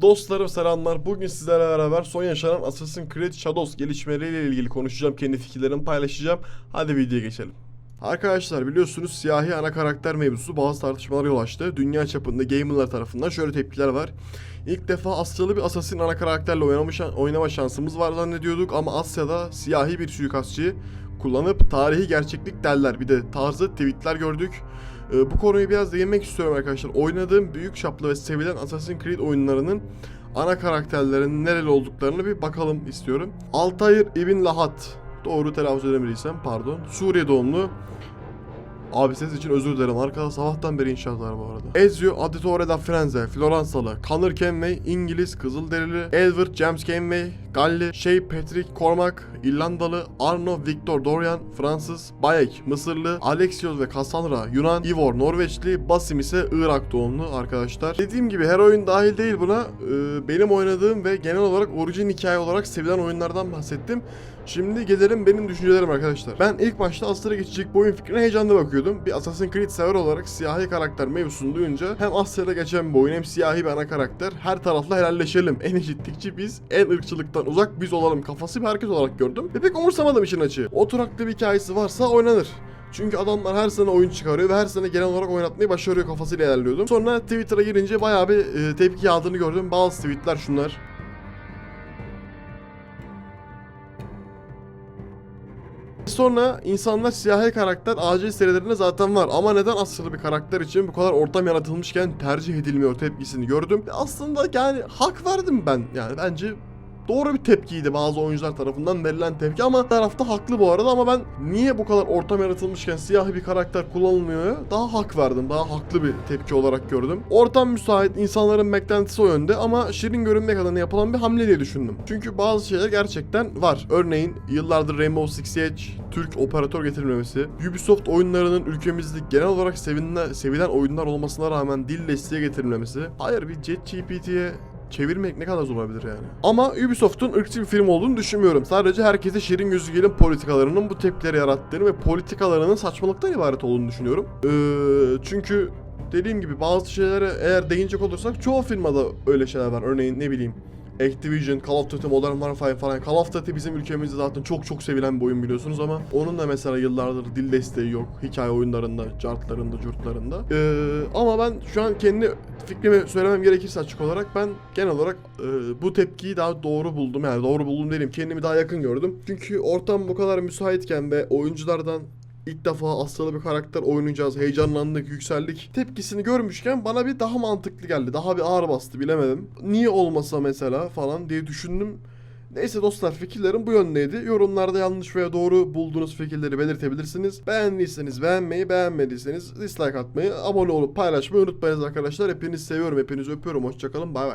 Dostlarım selamlar. Bugün sizlerle beraber son yaşanan Assassin's Creed Shadows gelişmeleriyle ilgili konuşacağım. Kendi fikirlerimi paylaşacağım. Hadi videoya geçelim. Arkadaşlar biliyorsunuz siyahi ana karakter mevzusu bazı tartışmalara yol açtı. Dünya çapında gamerlar tarafından şöyle tepkiler var. İlk defa Asyalı bir Assassin ana karakterle oynamış, oynama şansımız var zannediyorduk ama Asya'da siyahi bir suikastçıyı kullanıp tarihi gerçeklik derler. Bir de tarzı tweetler gördük. Ee, bu konuyu biraz değinmek istiyorum arkadaşlar. Oynadığım büyük çaplı ve sevilen Assassin's Creed oyunlarının ana karakterlerinin nereli olduklarını bir bakalım istiyorum. Altair Ibn Lahat. Doğru telaffuz edemediysem pardon. Suriye doğumlu. Abi ses için özür dilerim. Arkada sabahtan beri inşaat var bu arada. Ezio Auditore da Firenze, Floransalı, Connor Kenway, İngiliz, Kızılderili, Edward James Kenway, Galli, Shea Patrick Cormac, İrlandalı, Arno Victor Dorian, Fransız, Bayek, Mısırlı, Alexios ve Cassandra, Yunan, Ivor, Norveçli, Basim ise Irak doğumlu arkadaşlar. Dediğim gibi her oyun dahil değil buna. Ee, benim oynadığım ve genel olarak orijin hikaye olarak sevilen oyunlardan bahsettim. Şimdi gelelim benim düşüncelerim arkadaşlar. Ben ilk başta Asya'ya geçecek bu oyun fikrine heyecanlı bakıyordum. Bir Assassin's Creed sever olarak siyahi karakter mevzusunu duyunca hem Asya'da geçen bir oyun hem siyahi bir ana karakter her tarafla helalleşelim. En eşitlikçi biz, en ırkçılıktan uzak biz olalım kafası bir hareket olarak gördüm. Ve pek umursamadım işin açığı. Oturaklı bir hikayesi varsa oynanır. Çünkü adamlar her sene oyun çıkarıyor ve her sene genel olarak oynatmayı başarıyor kafasıyla ilerliyordum. Sonra Twitter'a girince bayağı bir e, tepki yağdığını gördüm. Bazı tweetler şunlar. Sonra insanlar siyahi karakter acil serilerinde zaten var ama neden Asyalı bir karakter için bu kadar ortam yaratılmışken tercih edilmiyor tepkisini gördüm. Aslında yani hak verdim ben yani bence doğru bir tepkiydi bazı oyuncular tarafından verilen tepki ama tarafta haklı bu arada ama ben niye bu kadar ortam yaratılmışken siyahi bir karakter kullanılmıyor daha hak verdim daha haklı bir tepki olarak gördüm. Ortam müsait insanların beklentisi o yönde ama şirin görünmek adına yapılan bir hamle diye düşündüm. Çünkü bazı şeyler gerçekten var. Örneğin yıllardır Rainbow Six Siege Türk operatör getirilmemesi, Ubisoft oyunlarının ülkemizde genel olarak sevilen, sevilen oyunlar olmasına rağmen dil desteği getirilmemesi. Hayır bir ChatGPT'ye çevirmek ne kadar zor olabilir yani. Ama Ubisoft'un ırkçı bir film olduğunu düşünmüyorum. Sadece herkese şirin gözü gelin politikalarının bu tepkileri yarattığını ve politikalarının saçmalıktan ibaret olduğunu düşünüyorum. Ee, çünkü dediğim gibi bazı şeylere eğer değinecek olursak çoğu firmada öyle şeyler var. Örneğin ne bileyim Activision, Call of Duty, Modern Warfare falan. Call of Duty bizim ülkemizde zaten çok çok sevilen bir oyun biliyorsunuz ama onun da mesela yıllardır dil desteği yok. Hikaye oyunlarında, cartlarında, curtlarında. Ee, ama ben şu an kendi fikrimi söylemem gerekirse açık olarak ben genel olarak e, bu tepkiyi daha doğru buldum. Yani doğru buldum değilim. Kendimi daha yakın gördüm. Çünkü ortam bu kadar müsaitken ve oyunculardan İlk defa Asyalı bir karakter oynayacağız. Heyecanlandık, yükseldik. Tepkisini görmüşken bana bir daha mantıklı geldi. Daha bir ağır bastı bilemedim. Niye olmasa mesela falan diye düşündüm. Neyse dostlar fikirlerim bu yöndeydi. Yorumlarda yanlış veya doğru bulduğunuz fikirleri belirtebilirsiniz. Beğendiyseniz beğenmeyi, beğenmediyseniz dislike atmayı, abone olup paylaşmayı unutmayınız arkadaşlar. Hepinizi seviyorum, hepinizi öpüyorum. Hoşçakalın, bay bay.